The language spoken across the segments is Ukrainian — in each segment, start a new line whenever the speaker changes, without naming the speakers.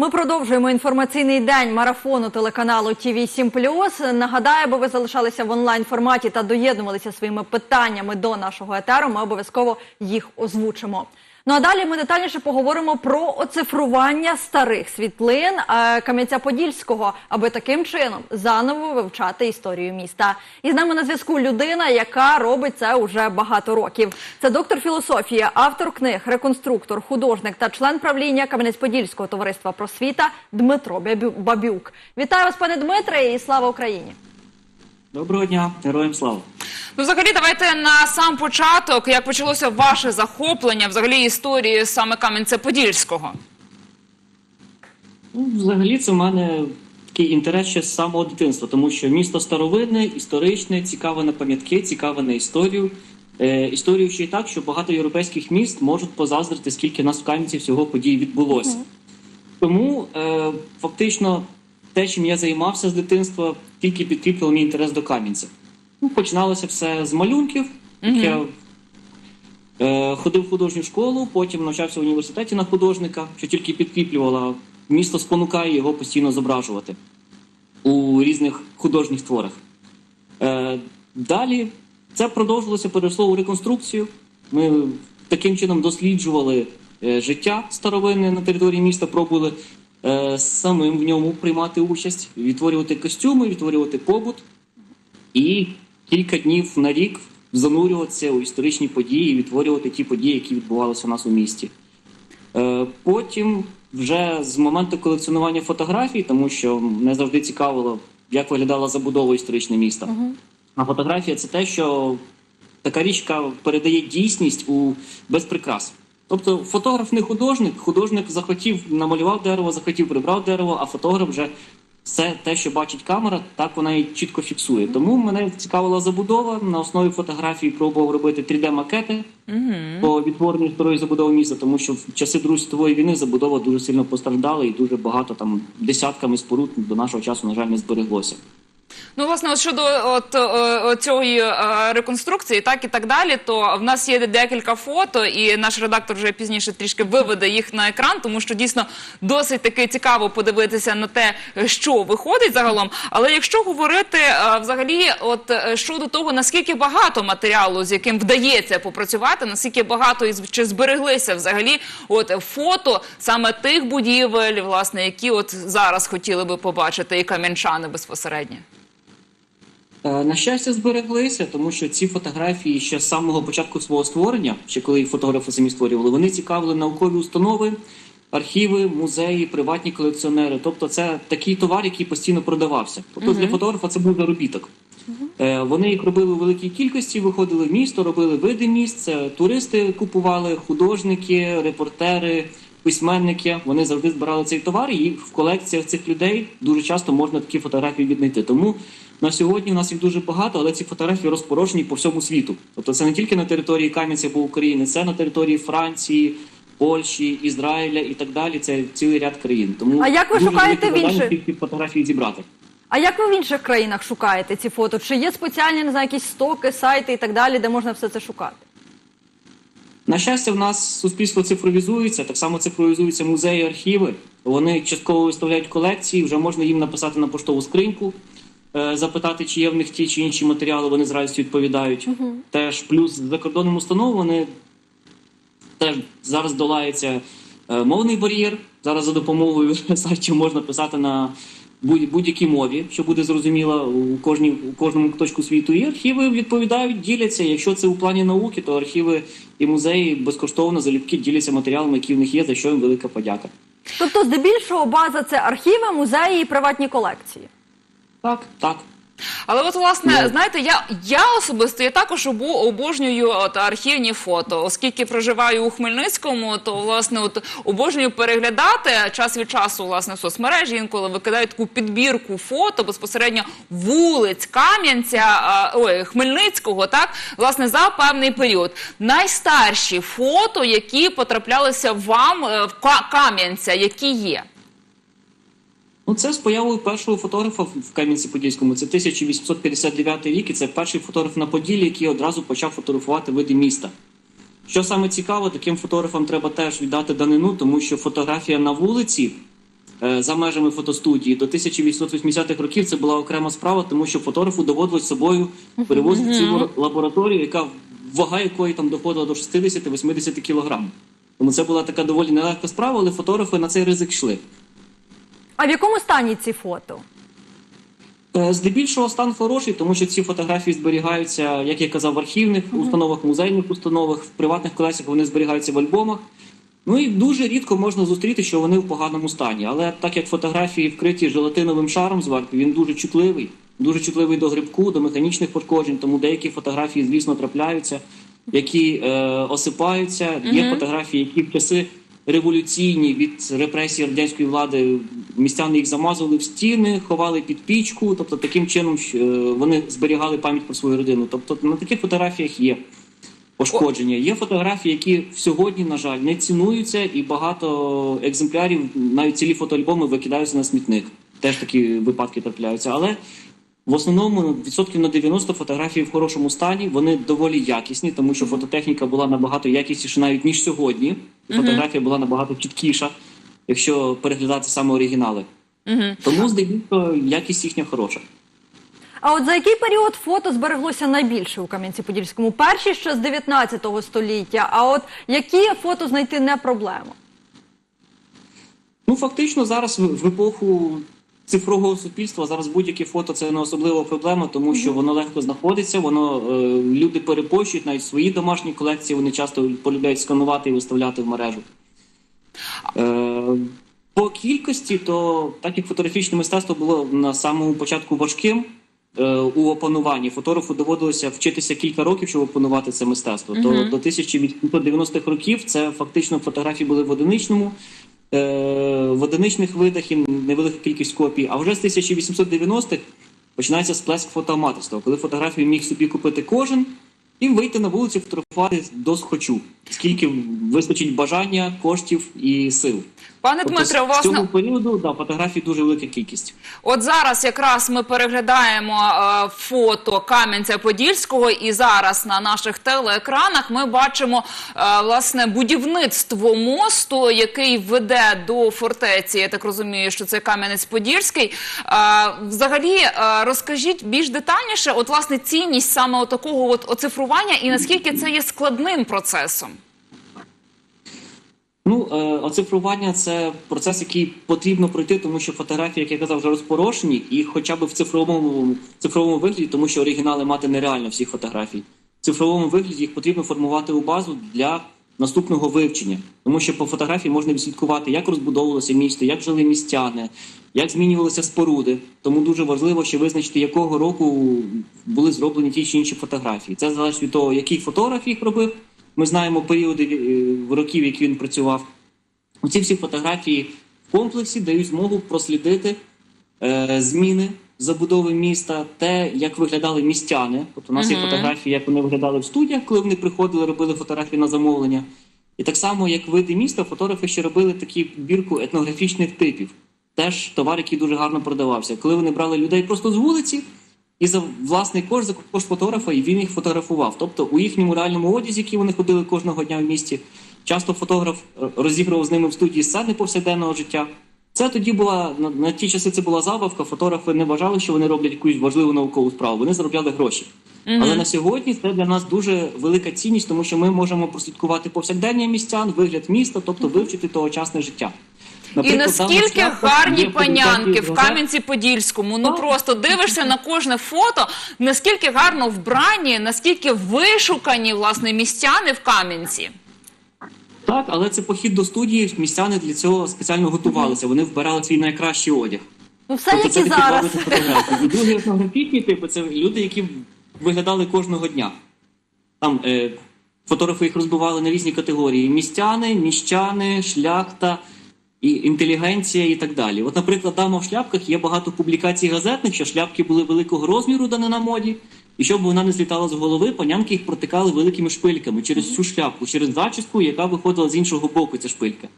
Ми продовжуємо інформаційний день марафону телеканалу ТВ 7 Нагадаю, аби ви залишалися в онлайн форматі та доєднувалися своїми питаннями до нашого етеру. Ми обов'язково їх озвучимо. Ну а далі ми детальніше поговоримо про оцифрування старих світлин е, Кам'янця-Подільського, аби таким чином заново вивчати історію міста. І з нами на зв'язку людина, яка робить це уже багато років. Це доктор філософії, автор книг, реконструктор, художник та член правління Кам'янець-Подільського товариства просвіта Дмитро Бабюк. Вітаю вас, пане Дмитре, і слава Україні!
Доброго дня, героям слава.
Ну, взагалі, давайте на сам початок, як почалося ваше захоплення взагалі історії саме Кам'янця-Подільського.
Ну, взагалі, це в мене такий інтерес ще з самого дитинства, тому що місто старовинне, історичне, цікаве на пам'ятки, цікаве на історію. Е, історію ще й так, що багато європейських міст можуть позаздрити, скільки нас в Кам'янці всього подій відбулося. Тому е, фактично те, чим я займався з дитинства, тільки підкріпило мій інтерес до Кам'янця. Ну, починалося все з малюнків. Я е, ходив в художню школу, потім навчався в університеті на художника, що тільки підкріплювало. Місто спонукає його постійно зображувати у різних художніх творах. Е, далі це продовжилося, перейшло у реконструкцію. Ми таким чином досліджували е, життя старовинне на території міста, пробували самим в ньому приймати участь, відтворювати костюми, відтворювати побут і кілька днів на рік занурюватися у історичні події, відтворювати ті події, які відбувалися у нас у місті. Е, Потім, вже з моменту колекціонування фотографій, тому що мене завжди цікавило, як виглядала забудова історичного міста. А фотографія це те, що така річка передає дійсність у без прикрас. Тобто фотограф не художник, художник захотів, намалював дерево, захотів прибрав дерево, а фотограф вже все те, що бачить камера, так вона і чітко фіксує. Тому мене цікавила забудова. На основі фотографії пробував робити 3D-макети по відтворенню старої забудови міста, тому що в часи Другої світової війни забудова дуже сильно постраждала і дуже багато там десятками споруд до нашого часу, на жаль, не збереглося.
Ну, власне, от щодо от, е, цієї е, реконструкції, так і так далі, то в нас є декілька фото, і наш редактор вже пізніше трішки виведе їх на екран, тому що дійсно досить таки цікаво подивитися на те, що виходить загалом. Але якщо говорити е, взагалі, от е, щодо того, наскільки багато матеріалу, з яким вдається попрацювати, наскільки багато чи збереглися взагалі от фото саме тих будівель, власне, які от зараз хотіли би побачити і кам'янчани безпосередньо.
Е, На щастя, збереглися, тому що ці фотографії ще з самого початку свого створення, ще коли їх фотографи самі створювали, вони цікавили наукові установи, архіви, музеї, приватні колекціонери. Тобто, це такий товар, який постійно продавався. Тобто для фотографа це був заробіток. Е, Вони їх робили у великій кількості, виходили в місто, робили види міст. Це туристи купували, художники, репортери, письменники. Вони завжди збирали цей товар, і в колекціях цих людей дуже часто можна такі фотографії віднайти. Тому на сьогодні у нас їх дуже багато, але ці фотографії розпорошені по всьому світу. Тобто це не тільки на території Кам'янця або України, це на території Франції. Польщі, Ізраїля і так далі. Це цілий ряд країн. Тому
А як ви
дуже
шукаєте в інших?
ці фотографії зібрати.
А як ви в інших країнах шукаєте ці фото? Чи є спеціальні не знаю, якісь стоки, сайти і так далі, де можна все це шукати?
На щастя, в нас суспільство цифровізується, так само цифровізуються музеї, архіви. Вони частково виставляють колекції. Вже можна їм написати на поштову скриньку, е, запитати, чи є в них ті чи інші матеріали. Вони з радістю відповідають. Теж плюс з закордонним установам вони теж зараз долається е, мовний бар'єр. Зараз за допомогою сайтів можна писати на будь-якій мові, що буде зрозуміло у кожній у кожному точку світу. І архіви відповідають, діляться. Якщо це у плані науки, то архіви і музеї безкоштовно залюбки діляться матеріалами, які в них є, за що їм велика подяка.
Тобто, здебільшого база це архіви, музеї і приватні колекції.
Так, так.
Але от власне,
Ну.
знаєте, я, я особисто я також обу- обожнюю от архівні фото, оскільки проживаю у Хмельницькому, то власне от обожнюю переглядати час від часу власне в соцмережі. Інколи викидають таку підбірку фото безпосередньо вулиць Кам'янця, ой, Хмельницького, так власне за певний період. Найстарші фото, які потраплялися вам е, в Кам'янця, які є.
Ну, це з появою першого фотографа в Кам'янці-Подільському. Це 1859 рік, і це перший фотограф на Поділлі, який одразу почав фотографувати види міста. Що саме цікаво, таким фотографам треба теж віддати данину, тому що фотографія на вулиці е, за межами фотостудії. До 1880-х років це була окрема справа, тому що фотографу доводилось з собою перевозити цю лабораторію, яка вага якої там доходила до 60-80 кілограм. Тому це була така доволі нелегка справа, але фотографи на цей ризик йшли.
А в якому стані ці фото?
Е, Здебільшого стан хороший, тому що ці фотографії зберігаються, як я казав, в архівних установах, музейних установах, в приватних колекціях вони зберігаються в альбомах. Ну і дуже рідко можна зустріти, що вони в поганому стані. Але так як фотографії вкриті желатиновим шаром зверху, він дуже чутливий, дуже чутливий до грибку, до механічних пошкоджень, тому деякі фотографії, звісно, трапляються, які е, осипаються. Є фотографії, які в часи революційні від репресій радянської влади містяни їх замазували в стіни, ховали під пічку. Тобто таким чином е, вони зберігали пам'ять про свою родину. Тобто на таких фотографіях є пошкодження. Є фотографії, які сьогодні, на жаль, не цінуються, і багато екземплярів, навіть цілі фотоальбоми викидаються на смітник. Теж такі випадки трапляються. Але в основному відсотків на 90 фотографії в хорошому стані. Вони доволі якісні, тому що фототехніка була набагато якісніша навіть ніж сьогодні. Фотографія була набагато чіткіша, якщо переглядати саме оригінали. Тому здебільшого якість їхня хороша.
А от за який період фото збереглося найбільше у Кам'янці-Подільському? Перші ще з 19 століття. А от які фото знайти не проблема?
Ну, фактично, зараз в, в епоху цифрового суспільства зараз будь-яке фото це не особлива проблема, тому що воно легко знаходиться, воно е, люди перепощують навіть свої домашні колекції, вони часто полюбляють сканувати і виставляти в мережу. Е, по кількості, то так як фотографічне мистецтво було на самому початку важким е, у опануванні, фотографу доводилося вчитися кілька років, щоб опанувати це мистецтво. То до 1890-х років це фактично фотографії були в одиничному е, в одиничних видах і невелика кількість копій. А вже з 1890-х починається сплеск фотоаматорства, коли фотографію міг собі купити кожен і вийти на вулицю фотографувати до схочу, скільки вистачить бажання, коштів і сил.
Пане
Тобто
Дмитре, у вас
цього
на
періоду да, фотографій дуже велика кількість.
От зараз якраз ми переглядаємо е, фото Кам'янця-Подільського, і зараз на наших телеекранах ми бачимо е, власне будівництво мосту, який веде до фортеці. Я так розумію, що це Кам'янець-Подільський. Е, взагалі, е, розкажіть більш детальніше, от власне цінність саме такого от оцифрування і наскільки це є складним процесом.
Ну, е, оцифрування це процес, який потрібно пройти, тому що фотографії, як я казав, вже розпорошені, і хоча б в цифровому, цифровому вигляді, тому що оригінали мати нереально всіх фотографій. В цифровому вигляді їх потрібно формувати у базу для наступного вивчення, тому що по фотографії можна відслідкувати, як розбудовувалося місто, як жили містяни, як змінювалися споруди. Тому дуже важливо ще визначити, якого року були зроблені ті чи інші фотографії. Це залежить від того, який фотограф їх робив. Ми знаємо періоди е, років, які він працював. Ці всі фотографії в комплексі дають змогу прослідити е, зміни забудови міста, те, як виглядали містяни. Тобто у нас є фотографії, як вони виглядали в студіях, коли вони приходили, робили фотографії на замовлення. І так само, як види міста, фотографи ще робили таку бірку етнографічних типів. Теж товар, який дуже гарно продавався. Коли вони брали людей просто з вулиці, і за власний кошт, за кошт фотографа, і він їх фотографував. Тобто у їхньому реальному одязі, який вони ходили кожного дня в місті, часто фотограф розігрував з ними в студії сцени повсякденного життя. Це тоді була на, на ті часи. Це була забавка. Фотографи не вважали, що вони роблять якусь важливу наукову справу. Вони заробляли гроші. Але на сьогодні це для нас дуже велика цінність, тому що ми можемо прослідкувати повсякдення містян, вигляд міста, тобто вивчити тогочасне життя.
І наскільки гарні панянки в. Кам'янці-Подільському. Ну просто дивишся на кожне фото, наскільки гарно вбрані, наскільки вишукані власне містяни в Кам'янці.
Так, але це похід до студії. Містяни для цього спеціально готувалися. Вони вбирали свій найкращий одяг.
Ну, все
Тобто
як
це
і зараз.
фотографії. Другі етнографічні типи це люди, які виглядали кожного дня. Там е, фотографи їх розбивали на різні категорії: містяни, міщани, шляхта, і інтелігенція і так далі. От, наприклад, дама в шляпках є багато публікацій газетних, що шляпки були великого розміру, да не на моді. І щоб вона не злітала з голови, панянки їх протикали великими шпильками через всю шляпку, через зачіску, яка виходила з іншого боку, ця шпилька.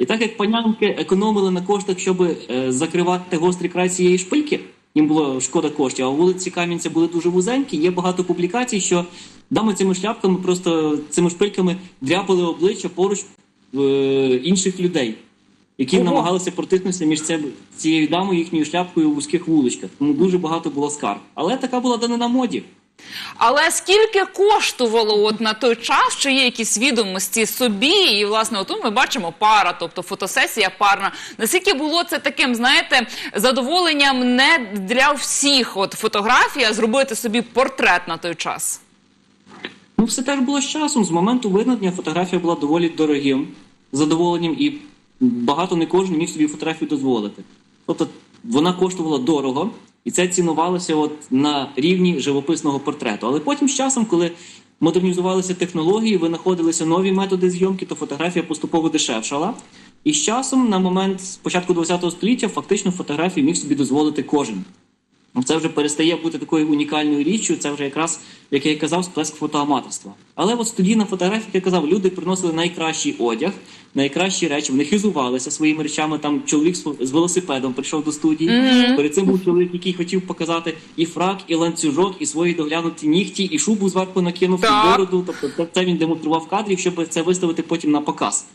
І так як панянки економили на коштах, щоб е, закривати гострий край цієї шпильки, їм було шкода коштів, а вулиці Кам'янця були дуже вузенькі. Є багато публікацій, що дами цими шляпками просто цими шпильками дряпали обличчя поруч е, інших людей. Які
Ого.
намагалися протиснутися між це, цією дамою їхньою шляпкою у вузьких вуличках. Тому дуже багато було скарг. Але така була данина моді.
Але скільки коштувало от на той час, чи є якісь відомості собі? І власне, отут ми бачимо пара, тобто фотосесія парна. Наскільки було це таким, знаєте, задоволенням не для всіх от фотографій, а зробити собі портрет на той час?
Ну, все теж було з часом. З моменту виникнення фотографія була доволі дорогим задоволенням, і багато не кожен міг собі фотографію дозволити. Тобто вона коштувала дорого, і це цінувалося от на рівні живописного портрету. Але потім з часом, коли модернізувалися технології, винаходилися нові методи зйомки, то фотографія поступово дешевшала. І з часом, на момент початку ХХ століття, фактично фотографію міг собі дозволити кожен. Це вже перестає бути такою унікальною річчю. Це вже якраз, як я казав, сплеск фотоаматорства. Але от студійна фотографія, як я казав, люди приносили найкращий одяг, найкращі речі. Вони хизувалися своїми речами. Там чоловік з велосипедом прийшов до студії. Перед цим був чоловік, який хотів показати і фрак, і ланцюжок, і свої доглянуті нігті, і шубу зверху накинув і бороду. Тобто це, він демонстрував в кадрі, щоб це виставити потім на показ.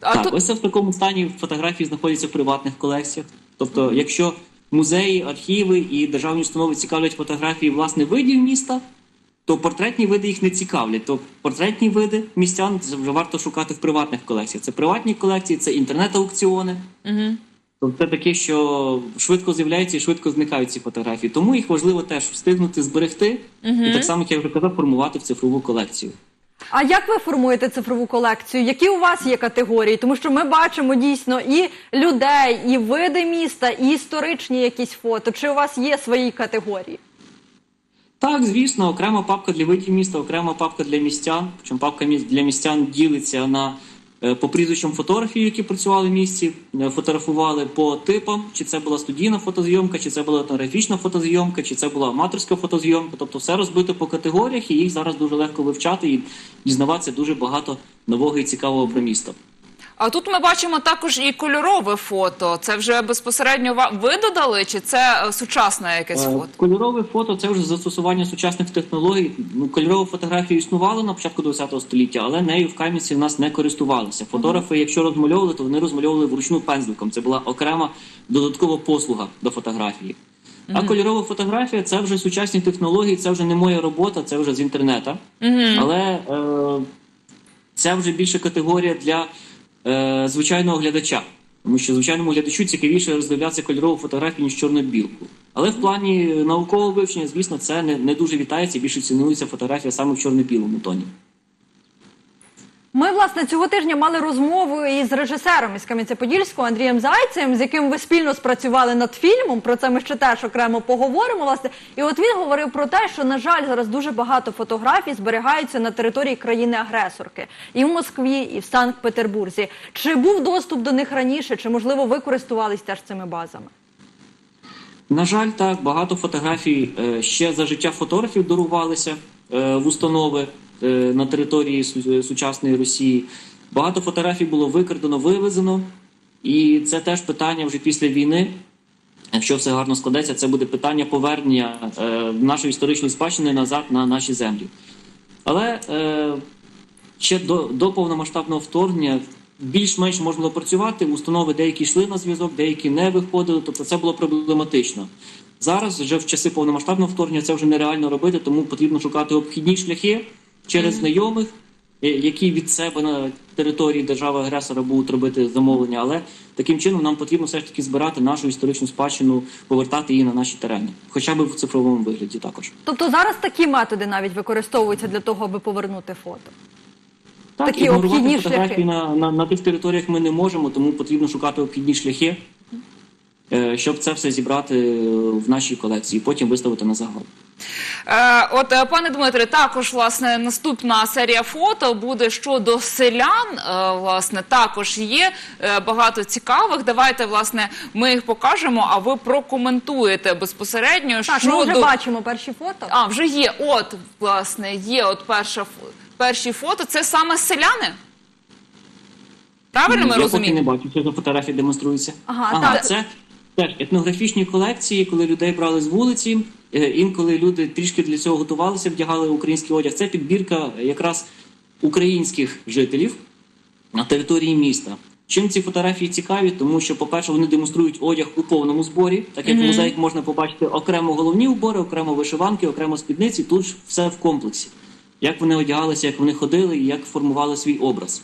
А
так,
тут
ось це в такому стані фотографії знаходяться в приватних колекціях. Тобто, якщо музеї, архіви і державні установи цікавлять фотографії власне видів міста, то портретні види їх не цікавлять. То портретні види містян вже варто шукати в приватних колекціях. Це приватні колекції, це інтернет-аукціони.
Угу.
Тобто це таке, що швидко з'являються і швидко зникають ці фотографії. Тому їх важливо теж встигнути зберегти і так само, як я вже казав, формувати в цифрову колекцію.
А як ви формуєте цифрову колекцію? Які у вас є категорії? Тому що ми бачимо дійсно і людей, і види міста, і історичні якісь фото. Чи у вас є свої категорії?
Так, звісно, окрема папка для видів міста, окрема папка для містян. Причому папка для містян ділиться на е, по прізвищам фотографів, які працювали в місті, е, фотографували по типам, чи це була студійна фотозйомка, чи це була етнографічна фотозйомка, чи це була аматорська фотозйомка. Тобто все розбито по категоріях, і їх зараз дуже легко вивчати і дізнаватися дуже багато нового і цікавого про місто.
А тут ми бачимо також і кольорове фото. Це вже безпосередньо ва- ви додали, чи це е, сучасне якесь
Е,
фото?
Кольорове фото це вже застосування сучасних технологій. Ну, кольорова фотографія існувала на початку ХХ століття, але нею в Кам'янці в нас не користувалися. Фотографи, якщо розмальовували, то вони розмальовували вручну пензликом. Це була окрема додаткова послуга до фотографії. А кольорова фотографія це вже сучасні технології, це вже не моя робота, це вже з інтернету. Але е, це вже більше категорія для е, звичайного глядача. Тому що звичайному глядачу цікавіше роздивлятися кольорову фотографію, ніж чорно-білку. Але в плані наукового вивчення, звісно, це не, не дуже вітається, більше цінується фотографія саме в чорно-білому тоні.
Ми, власне, цього тижня мали розмову із режисером із Кам'янця-Подільського Андрієм Зайцем, з яким ви спільно спрацювали над фільмом. Про це ми ще теж окремо поговоримо. Власне, і от він говорив про те, що на жаль, зараз дуже багато фотографій зберігаються на території країни-агресорки і в Москві, і в Санкт-Петербурзі. Чи був доступ до них раніше, чи можливо ви користувались теж цими базами?
На жаль, так багато фотографій е, ще за життя фотографів дарувалися е, в установи на території сучасної Росії. Багато фотографій було викрадено, вивезено, і це теж питання вже після війни. Якщо все гарно складеться, це буде питання повернення е, нашої історичної спадщини назад на наші землі. Але е, ще до, до повномасштабного вторгнення більш-менш можна було працювати. Установи деякі йшли на зв'язок, деякі не виходили. Тобто це було проблематично. Зараз, вже в часи повномасштабного вторгнення, це вже нереально робити, тому потрібно шукати обхідні шляхи через знайомих, е, які від себе на території держави-агресора будуть робити замовлення. Але таким чином нам потрібно все ж таки збирати нашу історичну спадщину, повертати її на наші терени, хоча б в цифровому вигляді також.
Тобто зараз такі методи навіть використовуються для того, аби повернути фото.
Так,
Такі
ігнорувати фотографії на, на, на тих територіях ми не можемо, тому потрібно шукати обхідні шляхи, е, щоб це все зібрати в нашій колекції, потім виставити на загал.
Е, от, е, пане Дмитре, також власне наступна серія фото буде щодо селян. Е, власне, також є багато цікавих. Давайте власне ми їх покажемо, а ви прокоментуєте безпосередньо
Так,
щодо
ми вже бачимо перші фото.
а вже є. От власне є. От перша перші фото. Це саме селяни. Правильно ми
Я поки не бачу, що за фотографії демонструються.
Ага, так.
Це теж етнографічні колекції, коли людей брали з вулиці. Е, Інколи люди трішки для цього готувалися, вдягали український одяг. Це підбірка якраз українських жителів на території міста. Чим ці фотографії цікаві? Тому що, по-перше, вони демонструють одяг у повному зборі, так як в музеях можна побачити окремо головні убори, окремо вишиванки, окремо спідниці. Тут ж все в комплексі. Як вони одягалися, як вони ходили і як формували свій образ.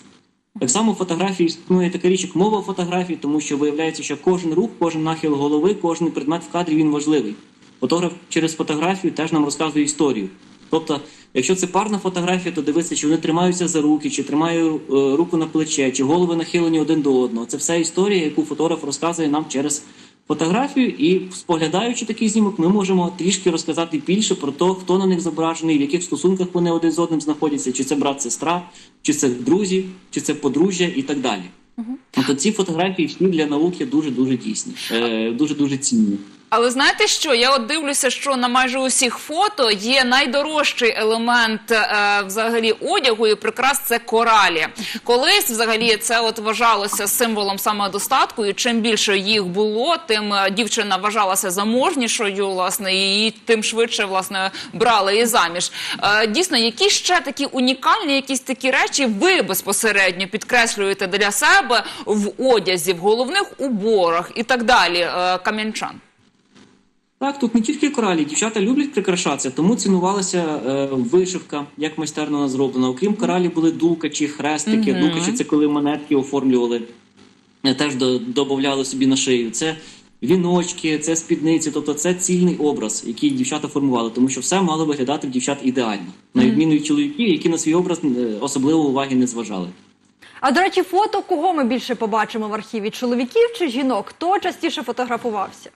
Так само в фотографії існує така річ, як мова фотографії, тому що виявляється, що кожен рух, кожен нахил голови, кожен предмет в кадрі він важливий. Фотограф через фотографію теж нам розказує історію. Тобто, якщо це парна фотографія, то дивитися, чи вони тримаються за руки, чи тримає е, руку на плече, чи голови нахилені один до одного. Це все історія, яку фотограф розказує нам через фотографію. І споглядаючи такий знімок, ми можемо трішки розказати більше про те, хто на них зображений, в яких стосунках вони один з одним знаходяться, чи це брат, сестра, чи це друзі, чи це подружжя і так далі. Тобто ці фотографії всі для науки дуже дуже дійсні, дуже дуже цінні.
Але знаєте що? Я от дивлюся, що на майже усіх фото є найдорожчий елемент е, взагалі одягу і прикрас це коралі. Колись взагалі це от вважалося символом самодостатку, і чим більше їх було, тим е, дівчина вважалася заможнішою, власне, і її тим швидше власне брали її заміж. Е, дійсно, які ще такі унікальні, якісь такі речі ви безпосередньо підкреслюєте для себе в одязі, в головних уборах і так далі, кам'янчан?
Так, тут не тільки коралі, дівчата люблять прикрашатися, тому цінувалася е, вишивка, як майстерно вона зроблена. Окрім коралі, були дукачі, хрестики.
Мгм.
Дукачі це коли монетки оформлювали, теж до, додавали собі на шию. Це віночки, це спідниці, тобто це цільний образ, який дівчата формували, тому що все мало виглядати в дівчат ідеально, на відміну від чоловіків, які на свій образ е, особливо уваги не зважали.
А до речі, фото кого ми більше побачимо в архіві? Чоловіків чи жінок? Хто частіше фотографувався?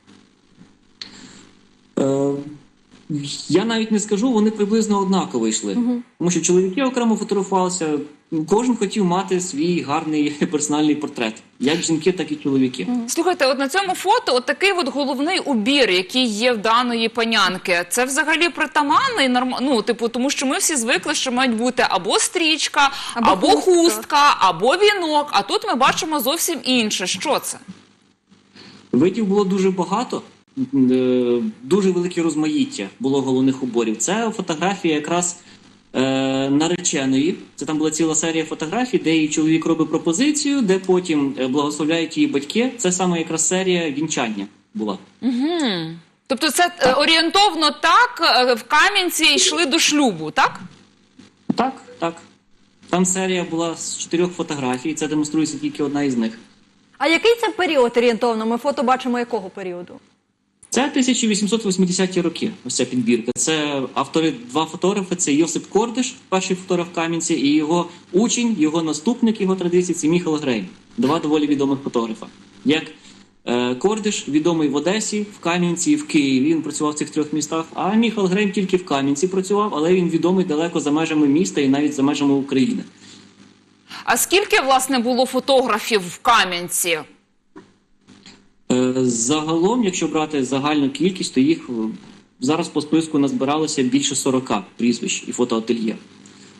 Е, я навіть не скажу, вони приблизно однаково йшли. Тому що чоловіки окремо фотографувалися, кожен хотів мати свій гарний персональний портрет, як жінки, так і чоловіки.
Слухайте, от на цьому фото от такий от головний убір, який є в даної панянки, це взагалі притаманний норм... ну, типу, тому що ми всі звикли, що мають бути або стрічка, або,
Або
хустка.
хустка.
або вінок. А тут ми бачимо зовсім інше. Що це?
Видів було дуже багато, дуже велике розмаїття було головних уборів. Це фотографія якраз е, нареченої. Це там була ціла серія фотографій, де її чоловік робить пропозицію, де потім е, благословляють її батьки. Це саме якраз серія вінчання була.
Тобто, це е, орієнтовно так е, в Кам'янці йшли до шлюбу, так?
Так, так. Там серія була з чотирьох фотографій, це демонструється тільки одна із них.
А який це період орієнтовно? Ми фото бачимо якого періоду?
Це 1880-ті роки. Ось ця підбірка. Це автори, два фотографи. Це Йосип Кордиш, перший фотограф Кам'янці, і його учень, його наступник його традиції це Міхал Грейм. Два доволі відомих фотографа. Як е, Кордиш відомий в Одесі, в Кам'янці в Києві. Він працював в цих трьох містах. А Міхал Грейм тільки в Кам'янці працював, але він відомий далеко за межами міста і навіть за межами України.
А скільки власне було фотографів в Кам'янці?
Е, Загалом, якщо брати загальну кількість, то їх е, зараз по списку назбиралося більше 40 прізвищ і фотоательє.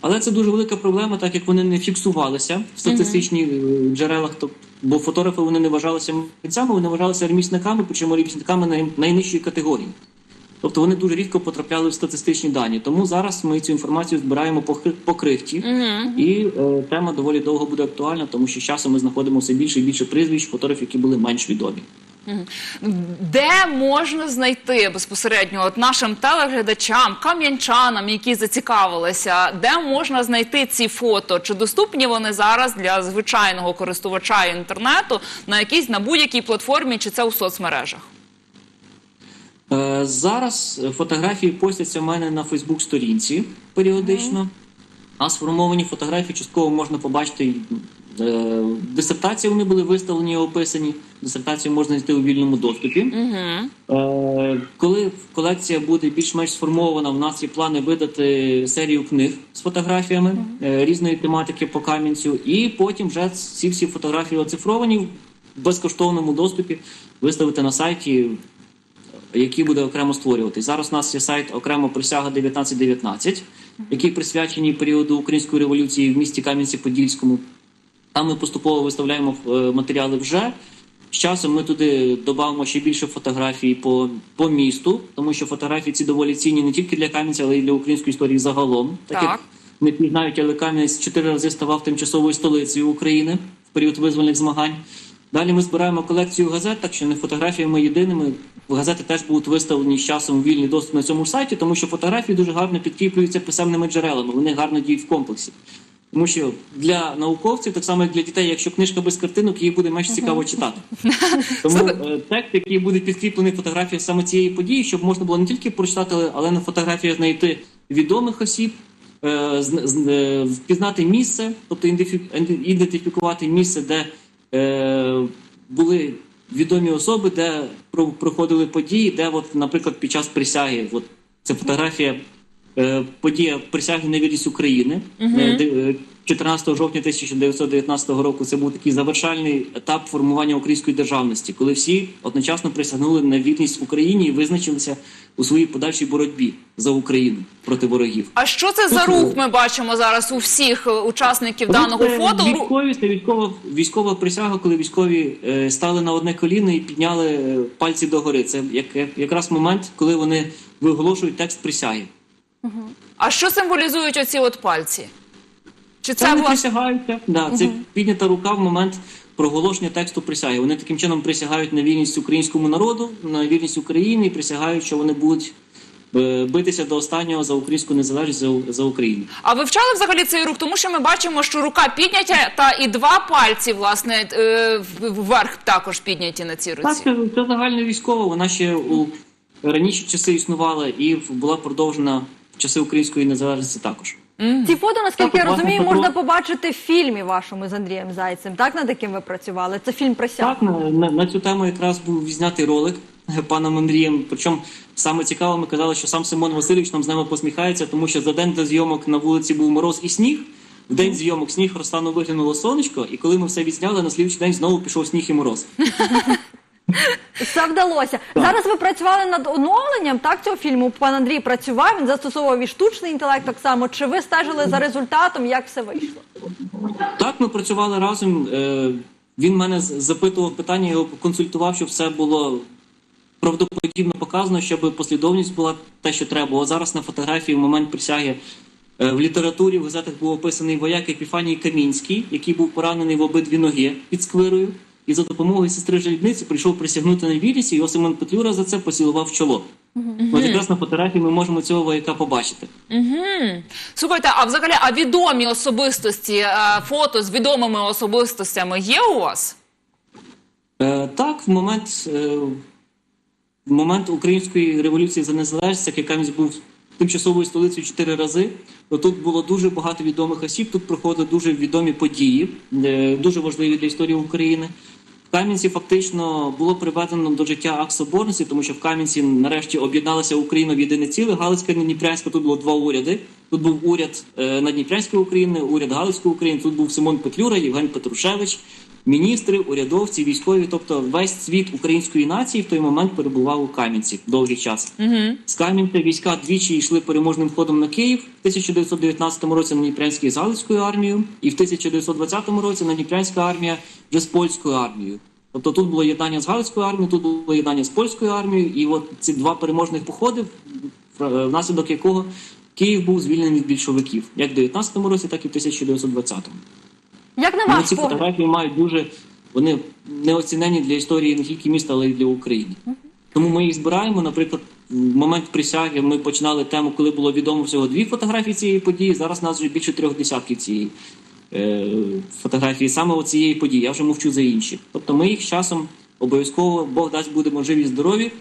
Але це дуже велика проблема, так як вони не фіксувалися в статистичних е, джерелах. То, бо фотографи вони не вважалися митцями, вони вважалися ремісниками, причому ремісниками най, найнижчої категорії. Тобто вони дуже рідко потрапляли в статистичні дані. Тому зараз ми цю інформацію збираємо по, крихті, і е, тема доволі довго буде актуальна, тому що з часом ми знаходимо все більше і більше прізвищ фотографів, які були менш відомі.
Де можна знайти безпосередньо от нашим телеглядачам, кам'янчанам, які зацікавилися, де можна знайти ці фото? Чи доступні вони зараз для звичайного користувача інтернету на якійсь на будь-якій платформі, чи це у соцмережах?
Е, Зараз фотографії постяться в мене на Фейсбук-сторінці періодично. А сформовані фотографії частково можна побачити. е, Дисертації вони були виставлені і описані. Дисертацію можна знайти у вільному доступі. Е, Коли колекція буде більш-менш сформована, в нас є плани видати серію книг з фотографіями е, різної тематики по камінцю, і потім вже ці всі фотографії оцифровані в безкоштовному доступі виставити на сайті який буде окремо створювати. Зараз у нас є сайт окремо присяга 1919, який присвячений періоду української революції в місті Кам'янці-Подільському. Там ми поступово виставляємо е, матеріали вже. З часом ми туди додамо ще більше фотографій по, по місту, тому що фотографії ці доволі цінні не тільки для Кам'янця, але й для української історії загалом.
Так.
як не пізнають, але Кам'янець чотири рази ставав тимчасовою столицею України в період визвольних змагань. Далі ми збираємо колекцію газет, так що не фотографіями єдиними. Газети теж будуть виставлені з часом у вільний доступ на цьому сайті, тому що фотографії дуже гарно підкріплюються писемними джерелами. Вони гарно діють в комплексі. Тому що для науковців, так само як для дітей, якщо книжка без картинок, її буде менш цікаво читати. Тому е, текст, який буде підкріплений фотографією саме цієї події, щоб можна було не тільки прочитати, але на фотографіях знайти відомих осіб, е, з- з- е, впізнати місце, тобто ідентифікувати місце, де були відомі особи, де про- проходили події, де, от, наприклад, під час присяги, от це фотографія. Е, Подія присяги на вірність України Е, де- е, 14 жовтня 1919 року. Це був такий завершальний етап формування української державності, коли всі одночасно присягнули на вірність Україні і визначилися у своїй подальшій боротьбі за Україну проти ворогів.
А що це за рух ми бачимо зараз у всіх е, учасників даного
Це
фото?
Військові це військова військова присяга, коли військові е, стали на одне коліно і підняли е, пальці догори. Це як якраз момент, коли вони виголошують текст присяги.
А що символізують оці от пальці? Чи
Це вони присягаються. Да, це піднята рука в момент проголошення тексту присяги. Вони таким чином присягають на вірність українському народу, на вірність Україні і присягають, що вони будуть е, битися до останнього за українську незалежність за, за Україну.
А ви вчали взагалі цей рух? Тому що ми бачимо, що рука піднята, та і два пальці, власне, е, вверх також підняті на цій
Так,
руці.
це, це загальна військова. Вона ще у раніше часи існувала і була продовжена часи української незалежності також.
Ці фото, наскільки
Так,
я розумію,
Петро-
можна побачити в фільмі вашому з Андрієм Зайцем. Так над яким ви працювали? Це фільм присяг.
Так, на, на, на цю тему якраз був відзнятий ролик паном Андрієм. Причому саме цікаво, ми казали, що сам Симон Васильович нам з нами посміхається, тому що за день до зйомок на вулиці був мороз і сніг. В день зйомок сніг розтану виглянуло сонечко, і коли ми все відзняли, на слідчий день знову пішов сніг і мороз.
Все вдалося. Зараз ви працювали над оновленням так цього фільму. Пан Андрій працював, він застосовував і штучний інтелект так само. Чи ви стежили за результатом, як все вийшло?
Так, ми працювали разом. Е, Він мене запитував питання, я його консультував, щоб все було правдоподібно показано, щоб послідовність була те, що треба. От зараз на фотографії в момент присяги е, в літературі в газетах був описаний вояк Епіфаній Камінський, який був поранений в обидві ноги під сквирою. І за допомогою сестри Желібниці прийшов присягнути на вірність, і його Семен Петлюра за це поцілував чоло. От якраз на фотографії ми можемо цього вояка побачити.
Угу. Слухайте, а взагалі, а відомі особистості, е, фото з відомими особистостями є у вас?
Е, так, в момент, е, в момент Української революції за незалежність, як Кам'янець був тимчасовою столицею чотири рази, то тут було дуже багато відомих осіб, тут проходили дуже відомі події, е, дуже важливі для історії України. Кам'янці фактично було приведено до життя акт соборності, тому що в Кам'янці нарешті об'єдналася Україна в єдине ціле. Галицька і Надніпрянська. Тут було два уряди. Тут був уряд е, Надніпрянської України, уряд Галицької України. Тут був Симон Петлюра, Євген Петрушевич, міністри, урядовці, військові. Тобто весь світ української нації в той момент перебував у Кам'янці довгий час.
Угу.
З Кам'янця війська двічі йшли переможним ходом на Київ в 1919 році на Дніпрянській з Галицькою армією, і в 1920 році на Дніпрянська армія вже з польською армією. Тобто тут було єднання з Галицькою армією, тут було єднання з польською армією, і от ці два переможних походи, е, внаслідок якого Київ був звільнений від більшовиків, як в 19 році, так і в 1920.
Як на ваш
ці
погляд?
фотографії мають дуже вони неоцінені для історії не тільки міста, але й для України. Тому ми їх збираємо. Наприклад, в момент присяги ми починали тему, коли було відомо всього дві фотографії цієї події. Зараз нас вже більше трьох десятків цієї е, фотографії, саме цієї події. Я вже мовчу за інші. Тобто ми їх з часом обов'язково Бог дасть будемо живі, здорові,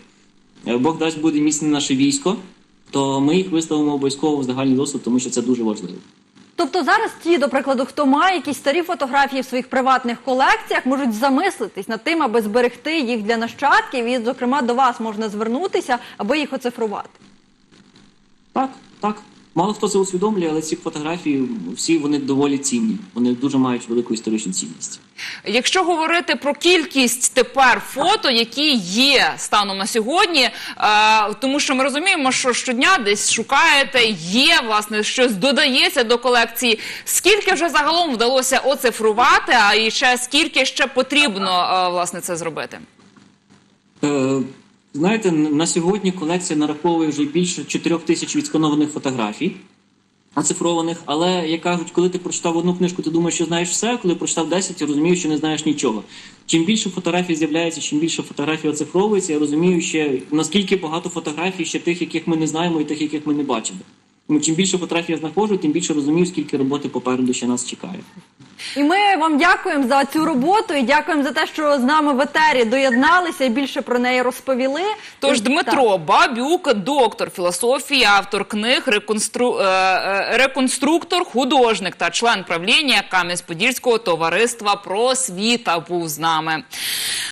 е, Бог дасть буде міцне наше військо. То ми їх виставимо обов'язково в загальний доступ, тому що це дуже важливо.
Тобто зараз ті, до прикладу, хто має якісь старі фотографії в своїх приватних колекціях, можуть замислитись над тим, аби зберегти їх для нащадків, і, зокрема, до вас можна звернутися, аби їх оцифрувати.
Так, так. Мало хто це усвідомлює, але ці фотографії всі вони доволі цінні. Вони дуже мають велику історичну цінність.
Якщо говорити про кількість тепер фото, які є станом на сьогодні, е, тому що ми розуміємо, що щодня десь шукаєте, є власне щось додається до колекції. Скільки вже загалом вдалося оцифрувати, а і ще скільки ще потрібно е, власне це зробити?
Е, знаєте, на сьогодні колекція нараховує вже більше 4 тисяч відсканованих фотографій. оцифрованих. Але як кажуть, коли ти прочитав одну книжку, ти думаєш, що знаєш все. а Коли прочитав 10, ти розумієш, що не знаєш нічого. Чим більше фотографій з'являється, чим більше фотографій оцифровується, я розумію, ще наскільки багато фотографій ще тих, яких ми не знаємо, і тих, яких ми не бачили. Тому чим більше фотографій я знаходжу, тим більше розумію, скільки роботи попереду ще нас чекає.
І ми вам дякуємо за цю роботу і дякуємо за те, що з нами в етері доєдналися і більше про неї розповіли.
Тож
Так.
Дмитро Бабюк, доктор філософії, автор книг, реконстру... е, е, реконструктор, художник та член правління Кам'янець-Подільського товариства просвіта був з нами.